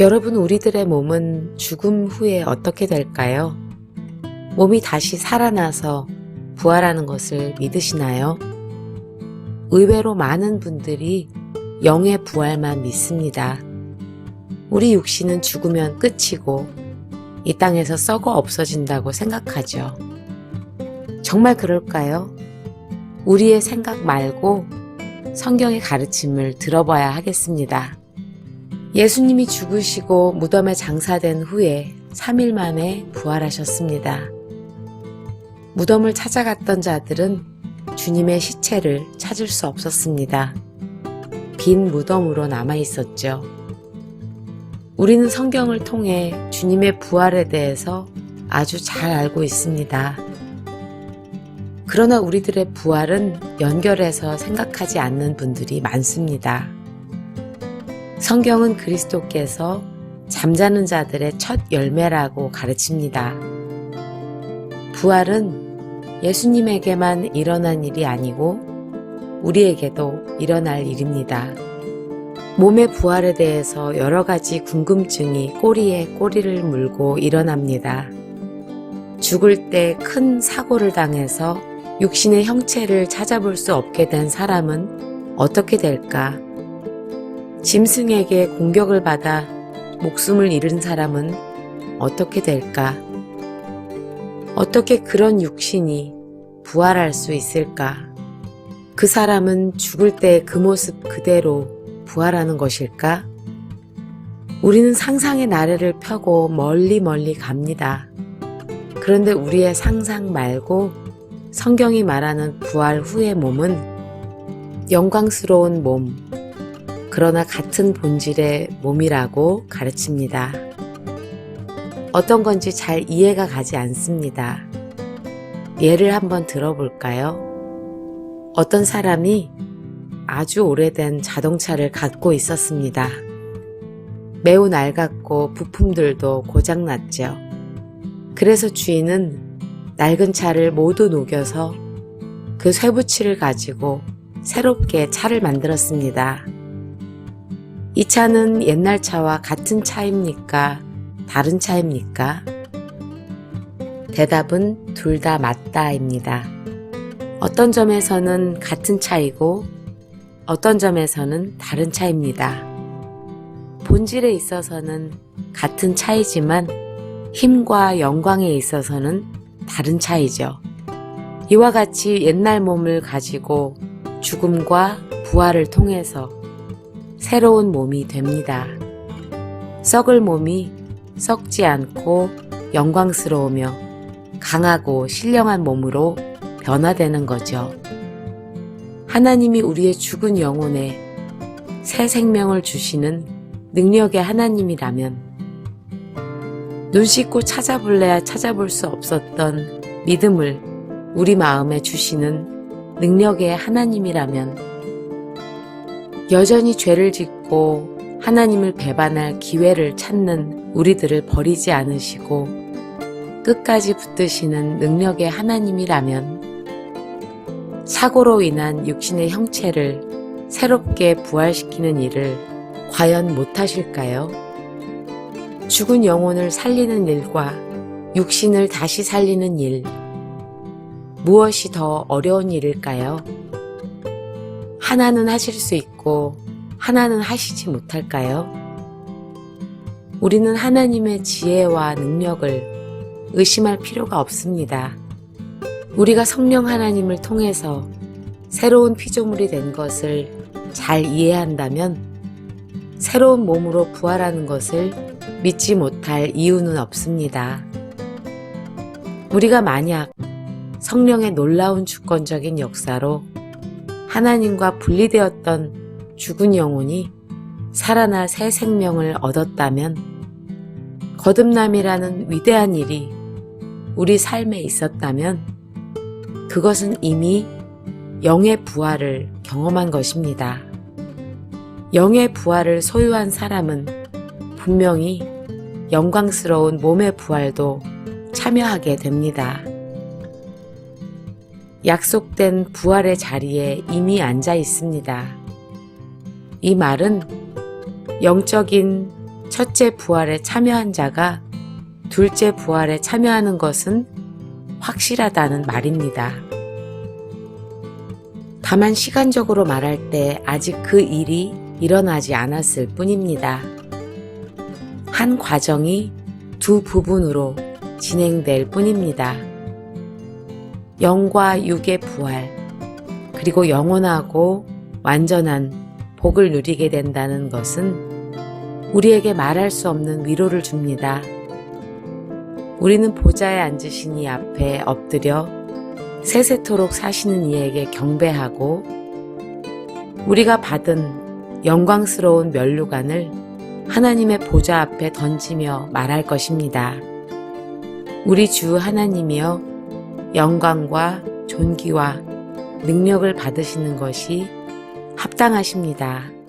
여러분, 우리들의 몸은 죽음 후에 어떻게 될까요? 몸이 다시 살아나서 부활하는 것을 믿으시나요? 의외로 많은 분들이 영의 부활만 믿습니다. 우리 육신은 죽으면 끝이고 이 땅에서 썩어 없어진다고 생각하죠. 정말 그럴까요? 우리의 생각 말고 성경의 가르침을 들어봐야 하겠습니다. 예수님이 죽으시고 무덤에 장사된 후에 3일 만에 부활하셨습니다. 무덤을 찾아갔던 자들은 주님의 시체를 찾을 수 없었습니다. 빈 무덤으로 남아 있었죠. 우리는 성경을 통해 주님의 부활에 대해서 아주 잘 알고 있습니다. 그러나 우리들의 부활은 연결해서 생각하지 않는 분들이 많습니다. 성경은 그리스도께서 잠자는 자들의 첫 열매라고 가르칩니다. 부활은 예수님에게만 일어난 일이 아니고 우리에게도 일어날 일입니다. 몸의 부활에 대해서 여러 가지 궁금증이 꼬리에 꼬리를 물고 일어납니다. 죽을 때 큰 사고를 당해서 육신의 형체를 찾아볼 수 없게 된 사람은 어떻게 될까? 짐승에게 공격을 받아 목숨을 잃은 사람은 어떻게 될까? 어떻게 그런 육신이 부활할 수 있을까? 그 사람은 죽을 때 그 모습 그대로 부활하는 것일까? 우리는 상상의 나래를 펴고 멀리 멀리 갑니다. 그런데 우리의 상상 말고 성경이 말하는 부활 후의 몸은 영광스러운 몸, 그러나 같은 본질의 몸이라고 가르칩니다. 어떤 건지 잘 이해가 가지 않습니다. 예를 한번 들어볼까요? 어떤 사람이 아주 오래된 자동차를 갖고 있었습니다. 매우 낡았고 부품들도 고장났죠. 그래서 주인은 낡은 차를 모두 녹여서 그 쇠붙이를 가지고 새롭게 차를 만들었습니다. 이 차는 옛날 차와 같은 차입니까? 다른 차입니까? 대답은 둘 다 맞다입니다. 어떤 점에서는 같은 차이고 어떤 점에서는 다른 차입니다. 본질에 있어서는 같은 차이지만 힘과 영광에 있어서는 다른 차이죠. 이와 같이 옛날 몸을 가지고 죽음과 부활을 통해서 새로운 몸이 됩니다. 썩을 몸이 썩지 않고 영광스러우며 강하고 신령한 몸으로 변화되는 거죠. 하나님이 우리의 죽은 영혼에 새 생명을 주시는 능력의 하나님이라면 눈 씻고 찾아볼래야 찾아볼 수 없었던 믿음을 우리 마음에 주시는 능력의 하나님이라면 여전히 죄를 짓고 하나님을 배반할 기회를 찾는 우리들을 버리지 않으시고 끝까지 붙드시는 능력의 하나님이라면 사고로 인한 육신의 형체를 새롭게 부활시키는 일을 과연 못하실까요? 죽은 영혼을 살리는 일과 육신을 다시 살리는 일, 무엇이 더 어려운 일일까요? 하나는 하실 수 있고 하나는 하시지 못할까요? 우리는 하나님의 지혜와 능력을 의심할 필요가 없습니다. 우리가 성령 하나님을 통해서 새로운 피조물이 된 것을 잘 이해한다면 새로운 몸으로 부활하는 것을 믿지 못할 이유는 없습니다. 우리가 만약 성령의 놀라운 주권적인 역사로 하나님과 분리되었던 죽은 영혼이 살아나 새 생명을 얻었다면 거듭남이라는 위대한 일이 우리 삶에 있었다면 그것은 이미 영의 부활을 경험한 것입니다. 영의 부활을 소유한 사람은 분명히 영광스러운 몸의 부활도 참여하게 됩니다. 약속된 부활의 자리에 이미 앉아 있습니다. 이 말은 영적인 첫째 부활에 참여한 자가 둘째 부활에 참여하는 것은 확실하다는 말입니다. 다만 시간적으로 말할 때 아직 그 일이 일어나지 않았을 뿐입니다. 한 과정이 두 부분으로 진행될 뿐입니다. 영과 육의 부활, 그리고 영원하고 완전한 복을 누리게 된다는 것은 우리에게 말할 수 없는 위로를 줍니다. 우리는 보좌에 앉으신 이 앞에 엎드려 세세토록 사시는 이에게 경배하고 우리가 받은 영광스러운 면류관을 하나님의 보좌 앞에 던지며 말할 것입니다. 우리 주 하나님이여 영광과 존귀와 능력을 받으시는 것이 합당하십니다.